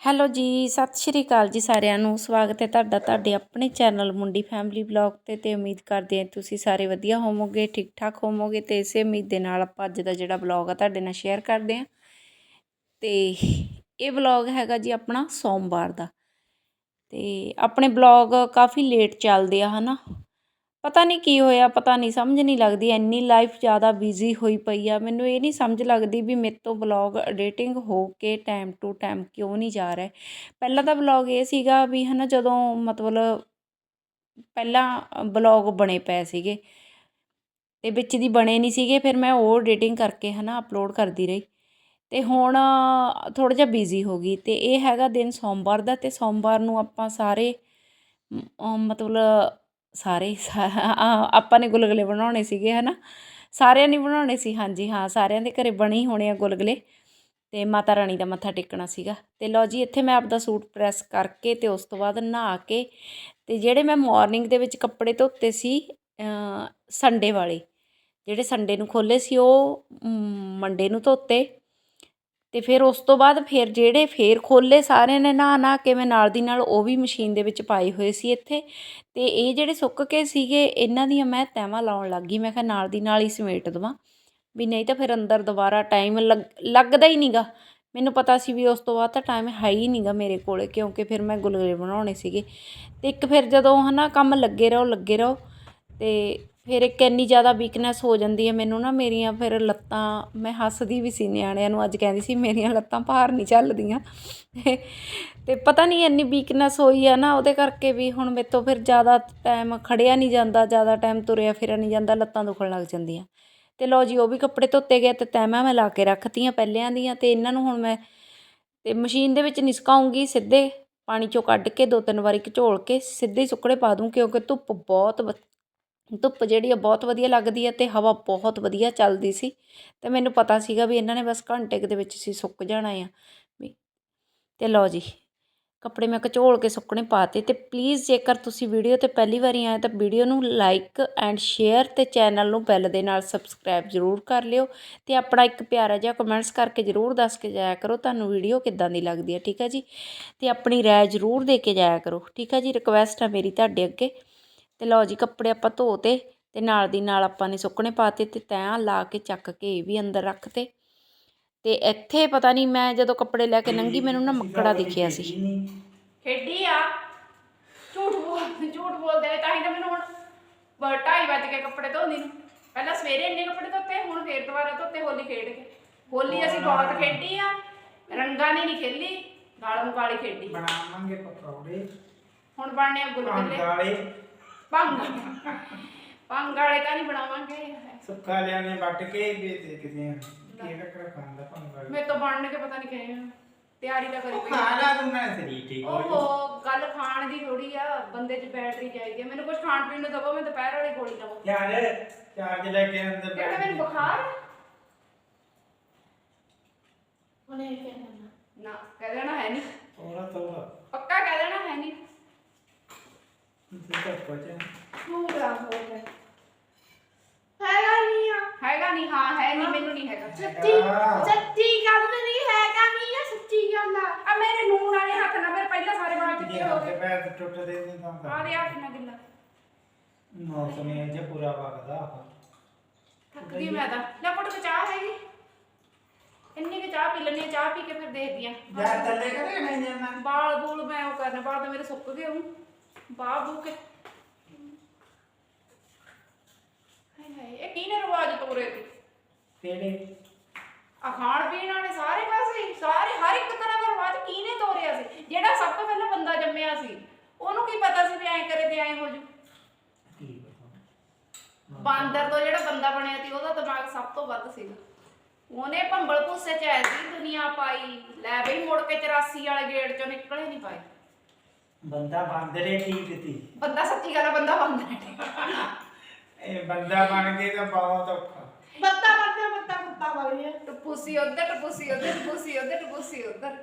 Hello ਜੀ, ਸਤਿ ਸ਼੍ਰੀ ਅਕਾਲ ਜੀ ਸਾਰਿਆਂ ਨੂੰ। ਸਵਾਗਤ ਹੈ ਤੁਹਾਡਾ ਤੁਹਾਡੇ ਆਪਣੇ ਚੈਨਲ ਮੁੰਡੀ ਫੈਮਿਲੀ ਬਲੌਗ ਤੇ ਤੇ ਉਮੀਦ ਕਰਦੇ ਹਾਂ ਤੁਸੀਂ ਸਾਰੇ ਵਧੀਆ ਹੋਵੋਗੇ, ਠੀਕ ਠਾਕ ਹੋਵੋਗੇ ਤੇ ਇਸੇ ਉਮੀਦ ਦੇ ਨਾਲ ਆਪਾਂ ਅੱਜ ਦਾ ਜਿਹੜਾ ਬਲੌਗ ਆ ਤੁਹਾਡੇ ਨਾਲ ਸ਼ੇਅਰ ਕਰਦੇ ਹਾਂ। ਤੇ ਇਹ ਬਲੌਗ ਹੈਗਾ ਜੀ ਆਪਣਾ ਸੋਮਵਾਰ ਦਾ। ਤੇ ਆਪਣੇ ਬਲੌਗ ਕਾਫੀ ਲੇਟ ਚੱਲਦੇ ਆ, ਹਨਾ? ਪਤਾ ਨਹੀਂ ਕੀ ਹੋਇਆ, ਪਤਾ ਨਹੀਂ, ਸਮਝ ਨਹੀਂ ਲੱਗਦੀ, ਇੰਨੀ ਲਾਈਫ ਜ਼ਿਆਦਾ ਬਿਜ਼ੀ ਹੋਈ ਪਈ ਆ। ਮੈਨੂੰ ਇਹ ਨਹੀਂ ਸਮਝ ਲੱਗਦੀ ਵੀ ਮੇਰੇ ਤੋਂ ਬਲੌਗ ਐਡੀਟਿੰਗ ਹੋ ਕੇ ਟਾਈਮ ਟੂ ਟਾਈਮ ਕਿਉਂ ਨਹੀਂ ਜਾ ਰਿਹਾ ਪਹਿਲਾਂ ਤਾਂ ਬਲੌਗ ਇਹ ਸੀਗਾ ਵੀ ਹਨਾ, ਜਦੋਂ ਮਤਲਬ ਪਹਿਲਾਂ ਬਲੌਗ ਬਣੇ ਪਏ ਸੀਗੇ ਤੇ ਵਿੱਚ ਦੀ ਬਣੇ ਨਹੀਂ ਸੀਗੇ, ਫਿਰ ਮੈਂ ਉਹ ਐਡੀਟਿੰਗ ਕਰਕੇ ਹਨਾ ਅਪਲੋਡ ਕਰਦੀ ਰਹੀ। ਤੇ ਹੁਣ ਥੋੜਾ ਜਿਹਾ ਬਿਜ਼ੀ ਹੋ ਗਈ ਤੇ ਇਹ ਹੈਗਾ ਦਿਨ ਸੋਮਵਾਰ ਦਾ ਤੇ ਸੋਮਵਾਰ ਨੂੰ ਆਪਾਂ ਸਾਰੇ ਮਤਲਬ ਸਾਰੇ ਆਪਾਂ ਨੇ ਗੁਲਗੁਲੇ ਬਣਾਉਣੇ ਸੀਗੇ, ਹਨਾ? ਸਾਰਿਆਂ ਨੇ ਬਣਾਉਣੇ ਸੀ, ਹਾਂਜੀ, ਹਾਂ, ਸਾਰਿਆਂ ਦੇ ਘਰੇ ਬਣੇ ਹੋਣੇ ਆ ਗੁਲਗੁਲੇ। ਤੇ ਮਾਤਾ ਰਾਣੀ ਦਾ ਮੱਥਾ ਟੇਕਣਾ ਸੀਗਾ। ਤੇ ਲਓ ਜੀ, ਇੱਥੇ ਮੈਂ ਆਪਦਾ ਸੂਟ ਪ੍ਰੈਸ ਕਰਕੇ ਤੇ ਉਸ ਤੋਂ ਬਾਅਦ ਨਹਾ ਕੇ ਤੇ ਜਿਹੜੇ ਮੈਂ ਮਾਰਨਿੰਗ ਦੇ ਵਿੱਚ ਕੱਪੜੇ ਧੋਤੇ ਸੀ ਸੰਡੇ ਵਾਲੇ, ਜਿਹੜੇ ਸੰਡੇ ਨੂੰ ਖੋਲੇ ਸੀ, ਉਹ ਮੰਡੇ ਨੂੰ ਧੋਤੇ। ਅਤੇ ਫਿਰ ਉਸ ਤੋਂ ਬਾਅਦ ਫਿਰ ਜਿਹੜੇ ਫੇਰ ਖੋਲ੍ਹੇ ਸਾਰਿਆਂ ਨੇ ਨਹਾ ਨਹਾ ਕੇ ਮੈਂ ਨਾਲ ਦੀ ਨਾਲ ਉਹ ਵੀ ਮਸ਼ੀਨ ਦੇ ਵਿੱਚ ਪਾਏ ਹੋਏ ਸੀ ਇੱਥੇ। ਅਤੇ ਇਹ ਜਿਹੜੇ ਸੁੱਕ ਕੇ ਸੀਗੇ, ਇਹਨਾਂ ਦੀਆਂ ਮੈਂ ਤੈਵਾਂ ਲਾਉਣ ਲੱਗ ਗਈ। ਮੈਂ ਕਿਹਾ ਨਾਲ ਦੀ ਨਾਲ ਹੀ ਸਮੇਟ ਦੇਵਾਂ। ਵੀ ਨਹੀਂ ਤਾਂ ਫਿਰ ਅੰਦਰ ਦੁਬਾਰਾ ਟਾਈਮ ਲੱਗ, ਲੱਗਦਾ ਹੀ ਨਹੀਂਗਾ ਮੈਨੂੰ ਪਤਾ ਸੀ ਵੀ ਉਸ ਤੋਂ ਬਾਅਦ ਤਾਂ ਟਾਈਮ ਹੈ ਹੀ ਨਹੀਂਗਾ ਮੇਰੇ ਕੋਲੇ, ਕਿਉਂਕਿ ਫਿਰ ਮੈਂ ਗੁਲਗੁਲੇ ਬਣਾਉਣੇ ਸੀਗੇ। ਅਤੇ ਇੱਕ ਫਿਰ ਜਦੋਂ ਹਨਾ ਕੰਮ ਲੱਗੇ ਰਹੋ ਲੱਗੇ ਰਹੋ। ਅਤੇ ਫਿਰ ਇੱਕ ਇੰਨੀ ਜ਼ਿਆਦਾ ਵੀਕਨੈਸ ਹੋ ਜਾਂਦੀ ਹੈ ਮੈਨੂੰ ਨਾ, ਮੇਰੀਆਂ ਫਿਰ ਲੱਤਾਂ, ਮੈਂ ਹੱਸਦੀ ਵੀ ਸੀ ਨਿਆਣਿਆਂ ਨੂੰ, ਅੱਜ ਕਹਿੰਦੀ ਸੀ ਮੇਰੀਆਂ ਲੱਤਾਂ ਭਾਰ ਨਹੀਂ ਝੱਲਦੀਆਂ ਅਤੇ ਪਤਾ ਨਹੀਂ ਇੰਨੀ ਵੀਕਨੈਸ ਹੋਈ ਆ ਨਾ, ਉਹਦੇ ਕਰਕੇ ਵੀ ਹੁਣ ਮੇਰੇ ਤੋਂ ਫਿਰ ਜ਼ਿਆਦਾ ਟਾਈਮ ਖੜਿਆ ਨਹੀਂ ਜਾਂਦਾ, ਜ਼ਿਆਦਾ ਟਾਈਮ ਤੁਰਿਆ ਫਿਰਿਆ ਨਹੀਂ ਜਾਂਦਾ, ਲੱਤਾਂ ਦੁਖਣ ਲੱਗ ਜਾਂਦੀਆਂ। ਅਤੇ ਲਓ ਜੀ, ਉਹ ਵੀ ਕੱਪੜੇ ਧੋਤੇ ਗਏ ਅਤੇ ਤੈਮਾਂ ਮੈਂ ਲਾ ਕੇ ਰੱਖਤੀਆਂ ਪਹਿਲਿਆਂ ਦੀਆਂ ਅਤੇ ਇਹਨਾਂ ਨੂੰ ਹੁਣ ਮੈਂ ਅਤੇ ਮਸ਼ੀਨ ਦੇ ਵਿੱਚ ਨਿਸਕਾਉਂਗੀ ਸਿੱਧੇ, ਪਾਣੀ ਚੋਂ ਕੱਢ ਕੇ ਦੋ ਤਿੰਨ ਵਾਰੀ ਘਚੋਲ ਕੇ ਸਿੱਧੇ ਸੁੱਕੜੇ ਪਾ ਦੂੰ ਕਿਉਂਕਿ ਧੁੱਪ ਬਹੁਤ ਵ- ਧੁੱਪ ਜਿਹੜੀ ਆ ਬਹੁਤ ਵਧੀਆ ਲੱਗਦੀ ਹੈ ਅਤੇ ਹਵਾ ਬਹੁਤ ਵਧੀਆ ਚੱਲਦੀ ਸੀ ਅਤੇ ਮੈਨੂੰ ਪਤਾ ਸੀਗਾ ਵੀ ਇਹਨਾਂ ਨੇ ਬਸ ਘੰਟੇ ਕੁ ਦੇ ਵਿੱਚ ਸੀ ਸੁੱਕ ਜਾਣਾ ਆ ਵੀ ਅਤੇ ਲਓ ਜੀ, ਕੱਪੜੇ ਮੈਂ ਘਚੋਲ ਕੇ ਸੁੱਕਣੇ ਪਾਤੇ ਤੇ ਪਲੀਜ਼ ਜੇਕਰ ਤੁਸੀਂ ਵੀਡੀਓ ਤੇ ਪਹਿਲੀ ਵਾਰੀ ਆਏ ਤਾਂ ਵੀਡੀਓ ਨੂੰ ਲਾਈਕ ਐਂਡ ਸ਼ੇਅਰ ਤੇ ਚੈਨਲ ਨੂੰ ਬੈਲ ਦੇ ਨਾਲ ਸਬਸਕ੍ਰਾਈਬ ਜ਼ਰੂਰ ਕਰ ਲਿਓ ਤੇ ਆਪਣਾ ਇੱਕ ਪਿਆਰਾ ਜਿਹਾ ਕਮੈਂਟਸ ਕਰਕੇ ਜ਼ਰੂਰ ਦੱਸ ਕੇ ਜਾਇਆ ਕਰੋ ਤੁਹਾਨੂੰ ਵੀਡੀਓ ਕਿੱਦਾਂ ਦੀ ਲੱਗਦੀ ਹੈ ਠੀਕ ਹੈ ਜੀ? ਤੇ ਆਪਣੀ ਰਾਏ ਜ਼ਰੂਰ ਦੇ ਕੇ ਜਾਇਆ ਕਰੋ, ਠੀਕ ਹੈ ਜੀ? ਰਿਕਵੈਸਟ ਹੈ ਮੇਰੀ ਤੁਹਾਡੇ ਅੱਗੇ। ਤੇ ਲਓ ਜੀ ਕੱਪੜੇ ਆਪਾਂ ਧੋਤੇ ਤੇ ਨਾਲ ਦੀ ਨਾਲ ਆਪਾਂ ਨੇ ਸੁੱਕਣੇ ਪਾਤੇ ਤੇ ਤੈਂ ਲਾ ਕੇ ਚੱਕ ਕੇ ਇਹ ਵੀ ਅੰਦਰ ਰੱਖਤੇ ਤੇ। ਇੱਥੇ ਪਤਾ ਨਹੀਂ ਮੈਂ ਜਦੋਂ ਕੱਪੜੇ ਲੈ ਕੇ ਨੰਗੀ ਮੈਨੂੰ ਨਾ ਮੱਕੜਾ ਦਿਖਿਆ ਸੀ। ਖੇਡੀ ਆ। ਝੂਠ ਬੋਲ ਝੂਠ ਬੋਲਦੇ ਨੇ ਤਾਂ ਹੀ ਤਾਂ ਮੈਨੂੰ ਹੁਣ ਢਾਈ ਵੱਜ ਕੇ ਕੱਪੜੇ ਧੋਂਦੀ ਨੂੰ। ਪਹਿਲਾਂ ਸਵੇਰੇ ਇੰਨੇ ਕੱਪੜੇ ਧੋਤੇ ਹੁਣ ਫੇਰ ਦੁਬਾਰਾ ਧੋਤੇ ਹੋਲੀ ਖੇਡ ਕੇ। ਹੋਲੀ ਅਸੀਂ ਬਹੁਤ ਖੇਡੀ ਆ। ਰੰਗਾਂ ਨੇ ਨਹੀਂ ਖੇਲੀ ਗਾਲਮ ਕਾਲੀ ਖੇਡੀ। ਬਣਾਵਾਂਗੇ ਪਕੌੜੇ। ਹੁਣ ਬਣਨੇ ਆ ਗੁਲਗੁਲੇ। ਵਾਲੇ ਭੰਗ ਭੰਗ ਵਾਲੇ ਤਾਂ ਨਹੀਂ ਬਣਾਵਾਂਗੇ। ਸੁੱਕਾ ਲਿਆਣੇ ਵੱਟ ਕੇ ਵੀ ਦੇਖਦੇ ਆ। ਕਿਹੜਾ ਕਿਹੜਾ ਖਾਂਦਾ ਭੰਗ ਵਾਲੇ। ਮੇਰੇ ਤੋਂ ਬਣਨ ਕੇ ਪਤਾ ਨਹੀਂ ਕਿਵੇਂ ਆ। ਤਿਆਰੀ ਤਾਂ ਕਰੀ ਪਈ ਖਾਣਾ ਤੂੰ ਨਾ ਸਰੀ ਠੀਕ ਹੋ ਓਹੋ ਗੱਲ ਖਾਣ ਦੀ ਥੋੜੀ ਆ ਬੰਦੇ 'ਚ ਬੈਟਰੀ ਚਾਹੀਦੀ ਆ। ਮੈਨੂੰ ਕੁਝ ਖਾਣ ਪੀਣ ਨੂੰ ਦਵੋ ਮੈਂ ਦੁਪਹਿਰ ਵਾਲੀ ਗੋਲੀ ਦਵਾਂ। ਯਾਰ ਚਾਰਜ ਲੈ ਕੇ ਅੰਦਰ ਕਹਿੰਦਾ ਬੈਠ ਮੈਨੂੰ ਬੁਖਾਰ ਉਹਨੇ ਕਹਿਣਾ ਨਾ। ਕਹਿ ਦੇਣਾ ਹੈ ਨਹੀਂ। ਥੋੜਾ ਥੋੜਾ ਪੱਕਾ ਕਹਿ ਦੇਣਾ ਹੈ ਨਹੀਂ। ਤੂੰ ਤਾਂ ਪਹੁੰਚਾ ਪੂਰਾ ਹੋ ਗਿਆ ਹੈਗਾ ਨਹੀਂ ਆ ਹੈਗਾ ਨਹੀਂ ਹਾਂ ਹੈ ਨਹੀਂ ਮੈਨੂੰ ਨਹੀਂ ਹੈਗਾ। ਸੱਚੀ? ਸੱਚੀ ਗੱਲ ਨਹੀਂ ਹੈਗਾ ਨਹੀਂ ਆ ਸੱਚੀ ਗੱਲ ਆ। ਆ ਮੇਰੇ ਨੂਨ ਵਾਲੇ ਹੱਥ ਨਾਲ ਮੇਰੇ ਪਹਿਲਾਂ ਸਾਰੇ ਬਾਲ ਚਿੱਟੇ ਹੋ ਤੇ ਗਏ। ਪੈਰ ਟੁੱਟਦੇ ਨਹੀਂ ਤਾਂ ਆ ਦੇ ਹੱਥ ਨਾਲ ਗਿੱਲਾ ਮੌਸਮ ਇਹ ਜੇ ਪੂਰਾ ਵਗਦਾ ਆ। ਥੱਕ ਗਈ ਮੈਂ ਤਾਂ। ਲੈ ਪੁੱਟ ਕੇ ਚਾਹ ਹੈਗੀ। ਇੰਨੀ ਕਿ ਚਾਹ ਪੀ ਲੈਣੀ ਚਾਹ ਪੀ ਕੇ ਫਿਰ ਦੇਖਦੀ ਆ। ਯਾਰ ਥੱਲੇ ਕਦੇ ਨਹੀਂ ਜਾਣਾ? ਬਾਲ ਬੂਲ ਮੈਂ ਉਹ ਕਰਨੇ ਬਾਲ ਤਾਂ ਮੇਰੇ ਸੁੱਕ ਗਏ ਹੂੰ ਬਾਹ ਬੂ ਕੇ ਹਾਏ ਹਾਏ ਇਹ ਕਿਹਨੇ ਰਿਵਾਜ ਤੋਰੇ ਤੇ? ਕਿਹੜੇ? ਆ ਖਾਣ ਪੀਣ ਵਾਲੇ ਸਾਰੇ ਪਾਸੇ ਸਾਰੇ ਹਰ ਇੱਕ ਤਰ੍ਹਾਂ ਦਾ ਰਿਵਾਜ ਕਿਹਨੇ ਤੋਰਿਆ ਸੀ? ਜਿਹੜਾ ਸਭ ਤੋਂ ਪਹਿਲਾਂ ਬੰਦਾ ਜੰਮਿਆ ਸੀ ਉਹਨੂੰ ਕੀ ਪਤਾ ਸੀ ਵੀ ਐਂ ਕਰੇ ਤੇ ਐਂ ਹੋ ਜੂ ਕੀ ਪਤਾ? ਬਾਂਦਰ ਤੋਂ ਜਿਹੜਾ ਬੰਦਾ ਬਣਿਆ ਸੀ ਉਹਦਾ ਦਿਮਾਗ ਸਭ ਤੋਂ ਵੱਧ ਸੀਗਾ। ਉਹਨੇ ਭੰਬਲ ਭੁੱਸੇ ਚ ਐਸੀ ਦੁਨੀਆ ਪਾਈ ਲੈ ਬਈ ਮੁੜ ਕੇ 84 ਵਾਲੇ ਗੇਟ ਚੋਂ ਨਿਕਲੇ ਨਹੀਂ ਪਾਏ ਬੰਦਾ ਬਾਂਦਰੇ ਠੀਕ ਸੀ। ਬੰਦਾ ਸੱਚੀ ਗੱਲ ਆ, ਬੰਦਾ ਬਾਂਦਰ ਹੈ ਇਹ ਬੰਦਾ ਬਣ ਕੇ ਤਾਂ ਬਹੁਤ ਔਖਾ। ਬੱਤਾ ਬੱਤਾ ਬੱਤਾ ਕੁੱਤਾ ਬਣ ਗਿਆ ਟਪੂਸੀ ਉਧਰ ਟਪੂਸੀ ਉਧਰ ਟਪੂਸੀ ਉਧਰ ਟਪੂਸੀ ਉਧਰ।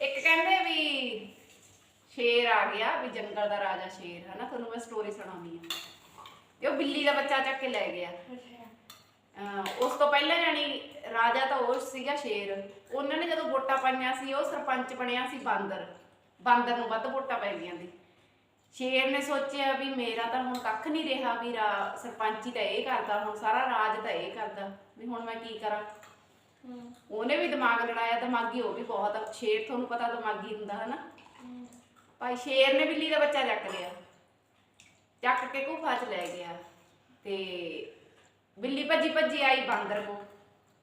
ਇੱਕ ਕਹਿੰਦੇ ਵੀ ਸ਼ੇਰ ਆ ਗਿਆ ਵੀ ਜੰਗਲ ਦਾ ਰਾਜਾ ਸ਼ੇਰ ਹੈ ਨਾ ਤੁਹਾਨੂੰ ਮੈਂ ਸਟੋਰੀ ਸੁਣਾਉਣੀ ਆ ਤੇ ਉਹ ਬਿੱਲੀ ਦਾ ਬੱਚਾ ਚੱਕ ਕੇ ਲੈ ਗਿਆ। ਅਹ ਉਸ ਤੋਂ ਪਹਿਲਾਂ ਜਾਨੀ ਰਾਜਾ ਤਾਂ ਉਹ ਸੀਗਾ ਸ਼ੇਰ। ਉਹਨਾਂ ਨੇ ਜਦੋਂ ਵੋਟਾਂ ਪਾਈਆਂ ਸੀ ਉਹ ਸਰਪੰਚ ਬਣਿਆ ਸੀ ਬਾਂਦਰ। ਬਾਂਦਰ ਨੂੰ ਵੱਧ ਵੋਟਾਂ ਪੈ ਗਈਆਂ ਦੀ ਸ਼ੇਰ ਨੇ ਸੋਚਿਆ ਵੀ ਮੇਰਾ ਤਾਂ ਹੁਣ ਕੱਖ ਨਹੀਂ ਰਿਹਾ ਵੀ ਰਾ- ਸਰਪੰਚੀ ਤਾਂ ਇਹ ਕਰਦਾ ਹੁਣ ਸਾਰਾ ਰਾਜ ਤਾਂ ਇਹ ਕਰਦਾ ਵੀ ਹੁਣ ਮੈਂ ਕੀ ਕਰਾਂ। ਉਹਨੇ ਵੀ ਦਿਮਾਗ ਲੜਾਇਆ ਦਿਮਾਗੀ ਉਹ ਵੀ ਬਹੁਤ ਸ਼ੇਰ ਤੁਹਾਨੂੰ ਪਤਾ ਦਿਮਾਗੀ ਹੁੰਦਾ ਹਨਾ? ਭਾਈ ਸ਼ੇਰ ਨੇ ਬਿੱਲੀ ਦਾ ਬੱਚਾ ਚੱਕ ਲਿਆ। ਚੱਕ ਕੇ ਗੁਫਾ 'ਚ ਲੈ ਗਿਆ। ਤੇ ਬਿੱਲੀ ਭੱਜੀ ਭੱਜੀ ਆਈ ਬਾਂਦਰ ਕੋ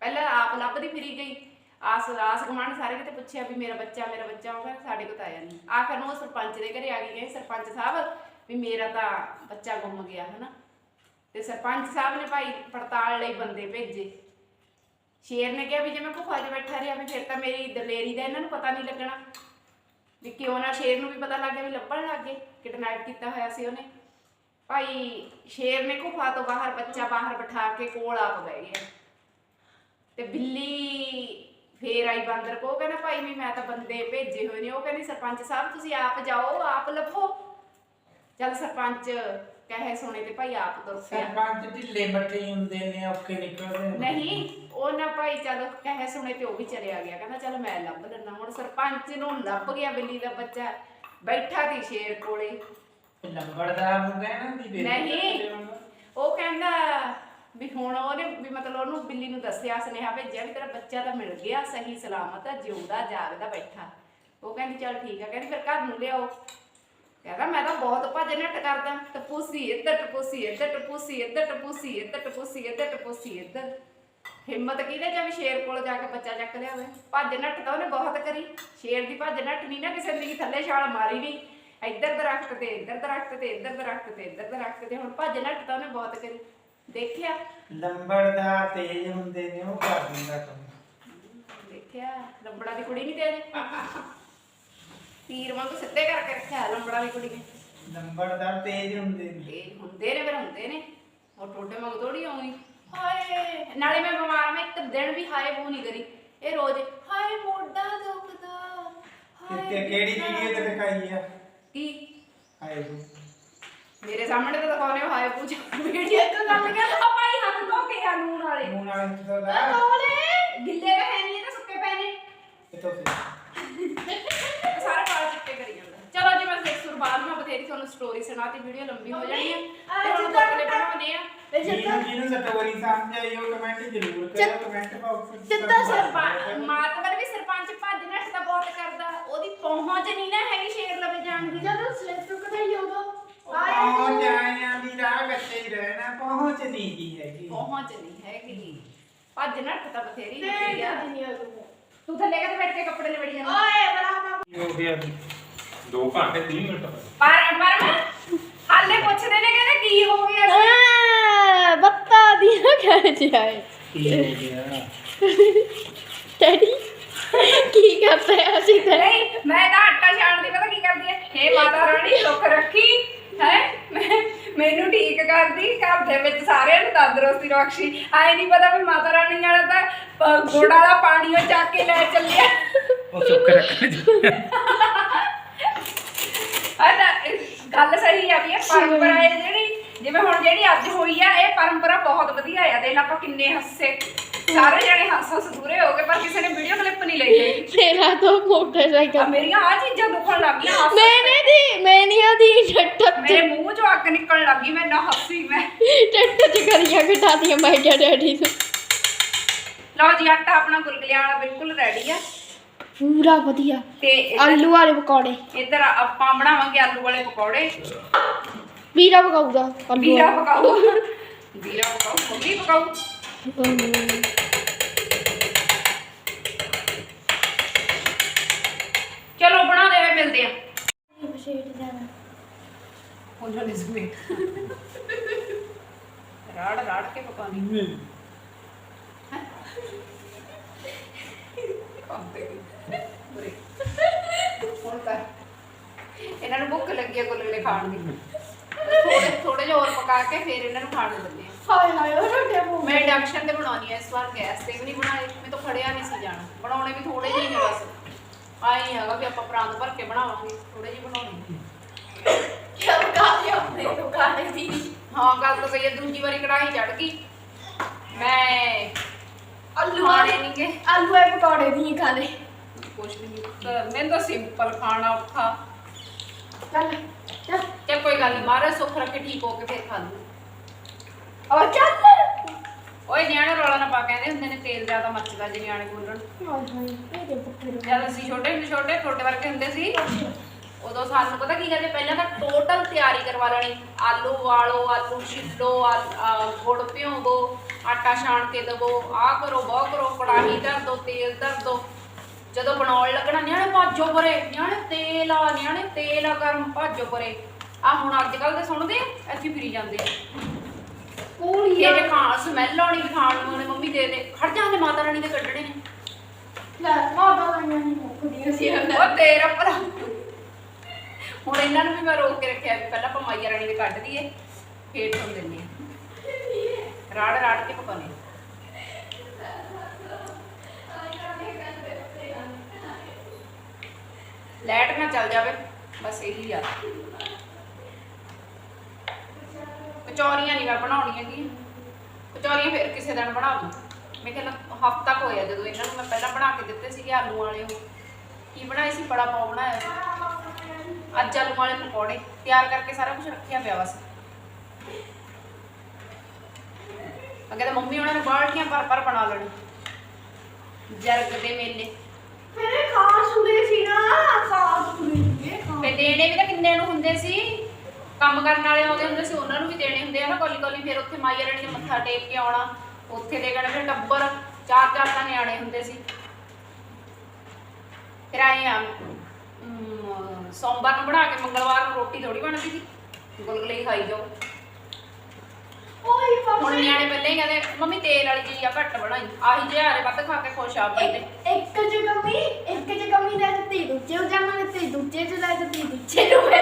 ਪਹਿਲਾਂ ਆਪ ਲੱਭਦੀ ਫਿਰੀ ਗਈ। ਆਸ ਆਸ ਗਮਾਨ ਸਾਰੇ ਕਿਤੇ ਪੁੱਛਿਆ ਵੀ ਮੇਰਾ ਬੱਚਾ ਮੇਰਾ ਬੱਚਾ ਉਹ ਕਹਿੰਦਾ ਸਾਡੇ ਕੋਲ ਤਾਂ ਆਇਆ ਨਹੀਂ। ਆਖਰ ਨੂੰ ਉਹ ਸਰਪੰਚ ਦੇ ਘਰੇ ਆ ਗਈ ਕਹਿੰਦੀ ਸਰਪੰਚ ਸਾਹਿਬ ਵੀ ਮੇਰਾ ਤਾਂ ਬੱਚਾ ਗੁੰਮ ਗਿਆ, ਹਨਾ। ਤੇ ਸਰਪੰਚ ਸਾਹਿਬ ਨੇ ਭਾਈ ਪੜਤਾਲ ਲਈ ਬੰਦੇ ਭੇਜੇ। ਸ਼ੇਰ ਨੇ ਕਿਹਾ ਵੀ ਜੇ ਮੈਂ ਗੁਫਾ 'ਚ ਬੈਠਾ ਰਿਹਾ ਵੀ ਫਿਰ ਤਾਂ ਮੇਰੀ ਦਲੇਰੀ ਦਾ ਇਹਨਾਂ ਨੂੰ ਪਤਾ ਨਹੀਂ ਲੱਗਣਾ। ਵੀ ਕਿਉਂ ਨਾ ਸ਼ੇਰ ਨੂੰ ਵੀ ਪਤਾ ਲੱਗ ਗਿਆ ਵੀ ਲੱਭਣ ਲੱਗ ਗਏ, ਕਿਡਨੈਪ ਕੀਤਾ ਹੋਇਆ ਸੀ ਉਹਨੇ। ਭਾਈ ਸ਼ੇਰ ਨੇ ਗੁਫਾ ਤੋਂ ਬਾਹਰ ਬੱਚਾ ਬਾਹਰ ਬਿਠਾ ਕੇ ਕੋਲ ਆਪ ਬਹਿ ਗਿਆ। ਤੇ ਬਿੱਲੀ ਫੇਰ ਆਈ ਬਾਂਦਰ ਕੋ ਕਹਿੰਦਾ ਭਾਈ ਵੀ ਮੈਂ ਤਾਂ ਬੰਦੇ ਭੇਜੇ ਹੋਏ ਨੇ ਉਹ ਕਹਿੰਦੀ ਸਰਪੰਚ ਸਾਹਿਬ ਤੁਸੀਂ ਆਪ ਜਾਓ ਆਪ ਲੱਭੋ। ਚੱਲ ਸਰਪੰਚ ਕਹੇ ਸੁਣੇ ਤੇ ਭਾਈ ਆਪ ਤੁਰ ਪਿਆ। ਸਰਪੰਚ ਢਿੱਲੇ ਮੱਠੇ ਹੁੰਦੇ ਨੇ ਔਖੇ ਨਿਕਲਦੇ ਨੇ। ਨਹੀਂ ਉਹ ਨਾ ਭਾਈ ਚਲ ਕਹੇ ਸੁਣੇ ਤੇ ਉਹ ਵੀ ਚਲਿਆ ਗਿਆ ਕਹਿੰਦਾ ਚਲ ਮੈਂ ਲੱਭ ਲੈਣਾ ਹੁਣ ਸਰਪੰਚ ਨੂੰ ਲੱਭ ਗਿਆ ਬਿੱਲੀ ਦਾ ਬੱਚਾ ਬੈਠਾ ਸੀ ਸ਼ੇਰ ਕੋਲੇ। ਲੰਬੜਦਾਰ ਨੂੰ ਕਹਿਣਾ ਦੀ ਨਹੀਂ। ਉਹ ਕਹਿੰਦਾ ਵੀ ਹੁਣ ਉਹਨੇ ਵੀ ਮਤਲਬ ਉਹਨੂੰ ਬਿੱਲੀ ਨੂੰ ਦੱਸਿਆ, ਸੁਨੇਹਾ ਭੇਜਿਆ ਵੀ ਤੇਰਾ ਬੱਚਾ ਤਾਂ ਮਿਲ ਗਿਆ, ਸਹੀ ਸਲਾਮਤ ਜਿਉਂਦਾ, ਜਾਗਦਾ, ਬੈਠਾ। ਉਹ ਕਹਿੰਦੀ, ਚਲ ਠੀਕ ਆ, ਕਹਿੰਦੀ, ਫਿਰ ਘਰ ਨੂੰ ਲਿਆਓ। ਕਹਿੰਦਾ, ਮੈਂ ਤਾਂ ਬਹੁਤ ਭੱਜ ਨੱਟ ਕਰਦਾ, ਟਪੂਸੀ ਇੱਧਰ ਟਪੂਸੀ ਇੱਧਰ ਟਪੂਸੀ ਇੱਧਰ ਟਪੂਸੀ ਇੱਧਰ ਟਪੂਸੀ ਇੱਧਰ ਟਪੂਸੀ ਇੱਧਰ। ਹਿੰਮਤ ਕਿਹਦੇ ਜਾਂ ਵੀ ਸ਼ੇਰ ਕੋਲ ਜਾ ਕੇ ਬੱਚਾ ਚੱਕ ਲਿਆਵੇ ਭੱਜ ਨੱਟ ਤਾਂ ਉਹਨੇ ਬਹੁਤ ਕਰੀ। ਸ਼ੇਰ ਦੀ ਭੱਜ ਨੱਟ ਨਹੀਂ ਨਾ ਕਿਸੇ ਦੀ ਥੱਲੇ ਛਾਲ ਮਾਰੀ ਨਹੀਂ ਇੱਧਰ ਦਰਖਤ ਤੇ, ਇੱਧਰ ਦਰਖਤ ਤੇ, ਇੱਧਰ ਦਰਖਤ ਤੇ, ਇੱਧਰ ਦਰਖਤ ਤੇ, ਹੁਣ ਭੱਜ ਨੱਟ ਤਾਂ ਉਹਨੇ ਬਹੁਤ ਕਰੀ। ਦੇਖਿਆ? ਲੰਬੜਦਾਰ ਤੇਜ਼ ਹੁੰਦੇ ਨੇ ਉਹ ਕਰ ਦਿੰਦਾ ਕੰਮ ਦੇਖਿਆ? ਲੰਬੜਾ ਦੀ ਕੁੜੀ ਨਹੀਂ ਤੇਜ? ਤੀਰ ਵਾਂਗੂ ਸਿੱਧੇ ਕਰਕੇ ਰੱਖਿਆ ਲੰਬੜਾ ਦੀ ਕੁੜੀ ਨੇ। ਲੰਬੜਦਾਰ ਤੇਜ਼ ਹੁੰਦੇ ਨੇ। ਤੇ ਹੁੰਦੇ ਨੇ ਫਿਰ ਹੁੰਦੇ ਨੇ। ਉਹ ਟੋਟੇ ਵਾਂਗੂ ਥੋੜੀ ਆਉਣੀ ਹਾਏ! ਨਾਲੇ ਮੈਂ ਬਿਮਾਰ ਮੈਂ ਇੱਕ ਦਿਨ ਵੀ ਹਾਏ ਬੂ ਨਹੀਂ ਕਰੀ। ਇਹ ਰੋਜ਼ ਹਾਏ ਮੋਢਾ ਦੁਖਦਾ ਕਿਤੇ ਕਿਹੜੀ ਵੀਡੀਓ ਤੇ ਦਿਖਾਈ ਆ? ਕੀ? ਹਾਏ ਬੂ ਮੇਰੇ ਸਾਹਮਣੇ ਤਾਂ ਦਿਖਾਉਣੇ ਹੋ ਹਾਏ ਪੂਛ ਵੀਡੀਓ ਤੋਂ ਗੱਲ ਕਰ ਆ ਭਾਈ ਹੱਥ ਧੋ ਕੇ ਆ ਨੂਨ ਵਾਲੇ। ਮੂੰਹ ਨਾਲ ਕਿਥੋਂ ਦਾ ਕੋਲੇ ਗਿੱਲੇ ਤਾਂ ਹੈ ਨਹੀਂ ਇਹ ਤਾਂ ਸੁੱਕੇ ਪਏ ਨੇ। ਕਿਥੋਂ ਫਿਰ। ਸਾਰਾ ਵਾਲ ਚਿੱਟੇ ਕਰੀ ਜਾਂਦਾ। ਚਲੋ ਜੀ ਮੈਂ ਫਿਰ ਸੁਰ ਬਾਅਦ ਮੈਂ ਬਥੇਰੀ ਤੁਹਾਨੂੰ ਸਟੋਰੀ ਸੁਣਾਤੀ ਵੀਡੀਓ ਲੰਬੀ ਹੋ ਜਾਣੀ ਹੈ ਤੇ ਹੁਣ ਬੋਤਲੇ ਬਣਾਉਣੇ ਆ? ਜਿਹਨੂੰ ਜਿਹਨੂੰ ਸਟੋਰੀ ਸਮਝ ਆਈ ਉਹ ਕਮੈਂਟ ਜ਼ਰੂਰ ਕਰਿਓ ਕਮੈਂਟ ਬਾਕਸ ਵਿੱਚ ਜਿੱਦਾਂ ਸਰਪੰਚ ਮਾਤਵਰ ਵੀ ਸਰਪੰਚ ਭੱਜ ਨੱਠ ਤਾਂ ਬਹੁਤ ਕਰਦਾ ਉਹਦੀ ਪਹੁੰਚ ਨਹੀਂ ਨਾ ਹੈਗੀ ਸ਼ੇਰ ਲਵੇ ਜਾਣ ਦੀ। ਜਦੋਂ ਸਲੈਕਟਰ ਕਢਾਈ ਉਦੋਂ। ਪਹੁੰਚ ਆਇਆ ਵੀ ਰਾਹ ਕੱਚੇ ਹੀ ਰਹਿਣਾ ਪਹੁੰਚ ਨਹੀਂ ਜੀ ਹੈਗੀ। ਪਹੁੰਚ ਨਹੀਂ ਹੈਗੀ। ਭੱਜ ਨੱਠ ਤਾਂ ਬਥੇਰੀ ਹੁੰਦੀ ਆ। ਤੋਂ। ਥੱਲੇ ਕਿਤੇ ਬੈਠ ਕੇ ਕੱਪੜੇ ਲਵੜੀ ਜਾਂਦਾ ਓਏ ਕੀ ਹੋ ਗਿਆ ਜੀ 2 ਘੰਟੇ 30 ਮਿੰਟ ਪਰ ਪਰ ਹਾਲੇ ਪੁੱਛਦੇ ਨੇ ਕਹਿੰਦੇ ਕੀ ਹੋ ਗਿਆ ਸੀ? ਬੱਤਾ ਦੀਆਂ ਕਹਿ ਜਾਏ ਕੀ ਹੋ ਗਿਆ? ਡੈਡੀ ਕੀ ਕਰ ਰਹੇ ਅਸੀਂ ਤੇ? ਨਹੀਂ ਮੈਂ ਤਾਂ ਆਟਾ ਛਾਣਦੀ ਪਤਾ ਕੀ ਕਰਦੀ ਹੈ ਹੇ ਮਾਤਾ ਰਾਣੀ ਸੁੱਖ ਰੱਖੀ। ਹੈ? ਮੈਨੂੰ ਠੀਕ ਕਰਦੀ ਘਰ ਦੇ ਵਿੱਚ ਸਾਰਿਆਂ ਨੂੰ ਤੰਦਰੁਸਤੀ ਬਖਸ਼ੀ। ਆਏ ਨਹੀਂ ਪਤਾ ਵੀ ਮਾਤਾ ਰਾਣੀ ਵਾਲਾ ਤਾਂ ਪ- ਗੁੜ ਵਾਲਾ ਪਾਣੀ ਉਹ ਚੱਕ ਕੇ ਲੈ ਚੱਲਿਆ। ਉਹ ਸੁੱਕ ਰੱਖਣ ਜੀ ਅਦਾ ਗੱਲ ਸਹੀ ਆ ਵੀ ਇਹ ਪਰੰਪਰਾ ਹੈ ਜਿਹੜੀ ਜਿਵੇਂ ਹੁਣ ਜਿਹੜੀ ਅੱਜ ਹੋਈ ਆ ਇਹ ਪਰੰਪਰਾ ਬਹੁਤ ਵਧੀਆ ਆ। ਦੇਖ ਲਾ ਆਪਾਂ ਕਿੰਨੇ ਹੱਸੇ। ਸਾਰੇ ਜਣੇ ਹੱਸ ਹੱਸ ਦੂਰੇ ਹੋ ਗਏ ਪਰ ਕਿਸੇ ਨੇ ਵੀਡੀਓ ਕਲਿੱਪ ਨਹੀਂ ਲਈ ਹੈਗੀ। ਤੇਰਾ ਤਾਂ ਆ ਮੋਟਰਸਾਈਕਲ ਮੇਰੀਆਂ ਆ ਚੀਜ਼ਾਂ ਦੁਖਣ ਲੱਗ ਗਈਆਂ ਹੱਸ ਮੈਨੇ ਦੀ ਮੈਨੇ ਦੀ ਟੱਟ ਮੇਰੇ ਮੂੰਹ ਚੋਂ ਅੱਗ ਨਿਕਲਣ ਲੱਗੀ ਮੈਂ ਨਾ ਹੱਸੀ ਮੈਂ। ਕਰੀਆਂ ਘਟਾ ਦੀਆਂ ਮੈਂ ਕਿਹਾ ਡੈਡੀ ਨੂੰ। ਲਓ ਜੀ ਆਟਾ ਆਪਣਾ ਗੁਲਗੁਲਿਆਂ ਵਾਲਾ ਬਿਲਕੁਲ ਰੈਡੀ ਆ। ਪੂਰਾ ਵਧੀਆ। ਤੇ ਇੱਧਰ- ਆਲੂ ਵਾਲੇ ਪਕੌੜੇ। ਇੱਧਰ ਆਪਾਂ ਬਣਾਵਾਂਗੇ ਆਲੂ ਵਾਲੇ ਪਕੌੜੇ। ਵੀਰਾ ਪਕਾਊਗਾ ਆਲੂ ਵੀਰਾ। ਪਕਾਓ ਵੀਰਾ ਪਕਾਓ ਮੰਮੀ ਪਕਾਓ ਬਸੇਟ ਜਾਣਾ ਉਹਨਾਂ ਨੇ ਜ਼ਮੀਨ ਰਾੜ ਰਾੜ ਕੇ ਪਕਾਉਣੀ। ਕਰ ਇਹਨਾਂ ਨੂੰ ਭੁੱਖ ਲੱਗੀ ਹੈ ਗੁਲਗੁਲੇ ਖਾਣ ਦੀ। ਥੋੜੇ ਥੋੜੇ ਜਿਹਾ ਹੋਰ ਪਕਾ ਕੇ ਫਿਰ ਇਹਨਾਂ ਨੂੰ ਖਾਣ ਨੂੰ ਦਿੰਦੇ ਆ। ਹਾਏ ਹਾਏ ਉਹ ਰੋਟੇ ਮੂੰਹ ਮੈਂ ਇੰਡਕਸ਼ਨ ਤੇ ਬਣਾਉਣੀ ਹੈ ਇਸ ਵਾਰ ਗੈਸ ਤੇ ਵੀ ਨਹੀਂ ਬਣਾਏ। ਮੈਂ ਤਾਂ ਖੜਿਆ ਨਹੀਂ ਸੀ ਜਾਣਾ। ਬਣਾਉਣੇ ਵੀ ਥੋੜੇ ਜਿਹੇ ਨੇ ਬਸ। ਆਈ ਹੈਗਾ ਵੀ ਆਪਾਂ ਪ੍ਰਾਂਤ ਭਰ ਕੇ ਬਣਾਵਾਂਗੇ ਥੋੜੇ ਜਿਹੇ ਬਣਾਉਣੇ। ਕਿਉਂ ਕਾ ਲਿਆ ਆਪਣੇ ਦੁਕਾਨ ਦੀ? ਹਾਂ ਗੱਲ ਤਾਂ ਸਹੀ ਹੈ ਦੂਜੀ ਵਾਰੀ ਕੜਾਹੀ ਚੜ ਗਈ। ਮੈਂ ਆਲੂ ਖਾਣੇ ਨਹੀਂ ਗੇ ਆਲੂ ਐ ਪਕੌੜੇ ਨਹੀਂ ਖਾਣੇ। ਕੁਛ ਨਹੀਂ ਮੈਨੂੰ ਤਾਂ ਸਿੰਪਲ ਖਾਣਾ ਔਖਾ। ਚੱਲ ਚੱਲ। ਤੇ ਕੋਈ ਗੱਲ ਨਹੀਂ ਮਾਰੇ ਸੁੱਖ ਰੱਖ ਕੇ ਠੀਕ ਹੋ ਕੇ ਫਿਰ ਖਾ ਲੂ ਆ ਚੱਲ। ਓਏ ਨਿਆਣੇ ਰੌਲਾ ਨਾ ਪਾ, ਕਹਿੰਦੇ ਹੁੰਦੇ ਨੇ ਤੇਲ ਜ਼ਿਆਦਾ ਮੱਚਦਾ ਜੇ ਨਿਆਣੇ ਬੋਲਣ ਜਦ ਅਸੀਂ ਛੋਟੇ ਹੁੰਦੇ, ਛੋਟੇ ਛੋਟੇ ਵਰਗੇ ਹੁੰਦੇ ਸੀ, ਉਦੋਂ ਸਾਨੂੰ ਪਤਾ ਕੀ ਕਰਦੇ ਪਹਿਲਾਂ ਤਾਂ ਟੋਟਲ ਤਿਆਰੀ ਕਰਵਾ ਲੈਣੀ। ਆਲੂ ਵਾਲੋ ਆਲੂ ਛਿੱਲੋ ਗੁੜ ਭਿਉਂਗੋ, ਆਟਾ ਛਾਣ ਕੇ ਦਵੋ, ਆਹ ਕਰੋ, ਬਹੁ ਕਰੋ, ਕੜਾਹੀ ਧਰ ਦੋ, ਤੇਲ ਧਰ ਦੋ। ਜਦੋਂ ਬਣਾਉਣ ਲੱਗਣਾ, ਨਿਆਣੇ ਭਾਜੋ ਪਰੇ, ਨਿਆਣੇ ਤੇਲ ਆ, ਨਿਆਣੇ ਤੇਲ ਆ, ਗਰਮ ਭਾਜੋ ਪਰੇ। ਆ ਹੁਣ ਅੱਜ ਕੱਲ ਦੇ ਸੁਣਦੇ ਇੱਥੇ ਫਿਰੀ ਜਾਂਦੇ ਆ। ਕੋਲੀ ਇਹ ਜੇ ਖਾਣ ਸਮੈਲ ਆਉਣੀ ਖਾਣ ਨੂੰ ਉਹਨੇ ਮੰਮੀ ਦੇ ਦੇ। ਖੜ ਜਾਂਦੇ ਮਾਤਾ ਰਾਣੀ ਦੇ ਕੱਢਣੇ ਨੇ। ਲੈ ਮਾਤਾ ਦਾ ਨਹੀਂ ਮੁੱਕਦੀਆਂ ਸੀ ਉਹ ਤੇਰਾ ਭਰਾ। ਹੁਣ ਇਹਨਾਂ ਨੂੰ ਵੀ ਮੈਂ ਰੋਕ ਕੇ ਰੱਖਿਆ ਵੀ ਪਹਿਲਾਂ ਪਮਾਈਆ ਰਾਣੀ ਦੇ ਕੱਢ ਦਈਏ ਫੇਰ ਤੁਹਾਨੂੰ ਦਿੰਦੇ ਆ। ਰਾੜ ਰਾੜ ਕੇ ਪਕਾਉਣੇ ਲਾਈਟ ਨਾ ਚੱਲ ਜਾਵੇ ਬਸ ਇਹੀ ਆ। ਕਚੌਰੀਆਂ ਨਹੀਂ ਮੈਂ ਬਣਾਉਣੀਆਂ ਕੀ ਕਚੌਰੀਆਂ ਫਿਰ ਕਿਸੇ ਦਿਨ ਬਣਾ ਦੂੰ ਮੈਂ ਕਹਿੰਦਾ ਹਫਤਾ ਕੁ ਹੋਇਆ ਜਦੋਂ ਇਹਨਾਂ ਨੂੰ ਮੈਂ ਪਹਿਲਾਂ ਬਣਾ ਕੇ ਦਿੱਤੇ ਸੀਗੇ ਆਲੂ ਵਾਲੇ ਉਹ। ਕੀ ਬਣਾਏ ਸੀ? ਬੜਾ ਪਾਉ ਬਣਾਇਆ ਸੀ। ਅੱਜ ਆਲੂ ਵਾਲੇ ਪਕੌੜੇ ਤਿਆਰ ਕਰਕੇ ਸਾਰਾ ਕੁਝ ਰੱਖਿਆ ਪਿਆ ਬਸ। ਅਗੇ ਤਾਂ ਮੰਮੀ ਉਹਨਾਂ ਨੇ ਬਾਲਟੀਆਂ ਭਰ ਭਰ ਬਣਾ ਲੈਣੀ ਜਰਗ ਦੇ ਮੇਲੇ। ਮੇਰੇ ਖਾਸ ਹੁੰਦੇ ਸੀ ਨਾ ਖਾਸ ਹੁੰਦੇ ਸੀ। ਤੇ ਦੇਣੇ ਵੀ ਤਾਂ ਕਿੰਨੇ ਨੂੰ ਹੁੰਦੇ ਸੀ? ਕੰਮ ਕਰਨ ਵਾਲੇ ਆਉਂਦੇ ਹੁੰਦੇ ਸੀ ਉਹਨਾਂ ਨੂੰ ਵੀ ਦੇਣੇ ਹੁੰਦੇ ਆ ਨਾ ਕੋਲੀ ਕੋਲੀ ਫਿਰ ਉੱਥੇ ਮਾਈਆ ਰਾਣੀ ਦੇ ਮੱਥਾ ਟੇਕ ਕੇ ਆਉਣਾ ਉੱਥੇ ਦੇ ਗਣੇ ਫਿਰ ਟੱਬਰ ਚਾਰ ਚਾਰ ਤਾਂ ਨਿਆਣੇ ਹੁੰਦੇ ਸੀ। ਫਿਰ ਆਏ ਆ ਸੋਮਵਾਰ ਨੂੰ ਬਣਾ ਕੇ ਮੰਗਲਵਾਰ ਨੂੰ ਰੋਟੀ ਥੋੜੀ ਬਣਦੀ ਸੀ ਗੁਲਗੁਲੇ ਹੀ ਖਾਈ ਜਾਓ। ਓਏ ਹੁਣ ਪਾਪਾ ਨਿਆਣੇ ਪਹਿਲਾਂ ਹੀ ਕਹਿੰਦੇ ਮੰਮੀ ਤੇਲ ਵਾਲੀ ਚੀਜ਼ ਆ ਘੱਟ ਬਣਾਈ ਆਹੀ ਜਿਹਾਰੇ ਵੱਧ ਖਾ ਕੇ ਖੁਸ਼ ਆ ਪੈਂਦੇ ਇੱਕ ਚ ਕਮੀ ਇੱਕ ਚ ਕਮੀ ਲੈ ਦਿੱਤੀ ਦੂਜੇ ਨੂੰ ਜਮਾ ਦਿੱਤੀ ਦੂਜੇ ਚ ਲੈ ਦਿੱਤੀ ਦੂਜੇ ਨੂੰ ਲੈ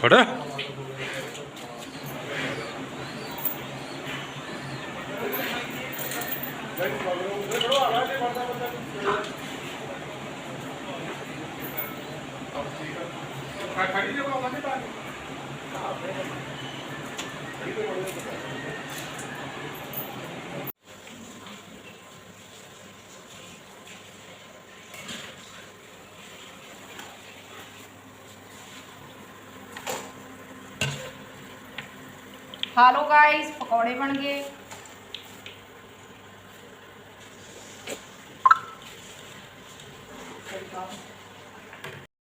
ਫੜ ਹਾਲੋ ਗਾਇਸ ਪਕੌੜੇ ਬਣ ਗਏ।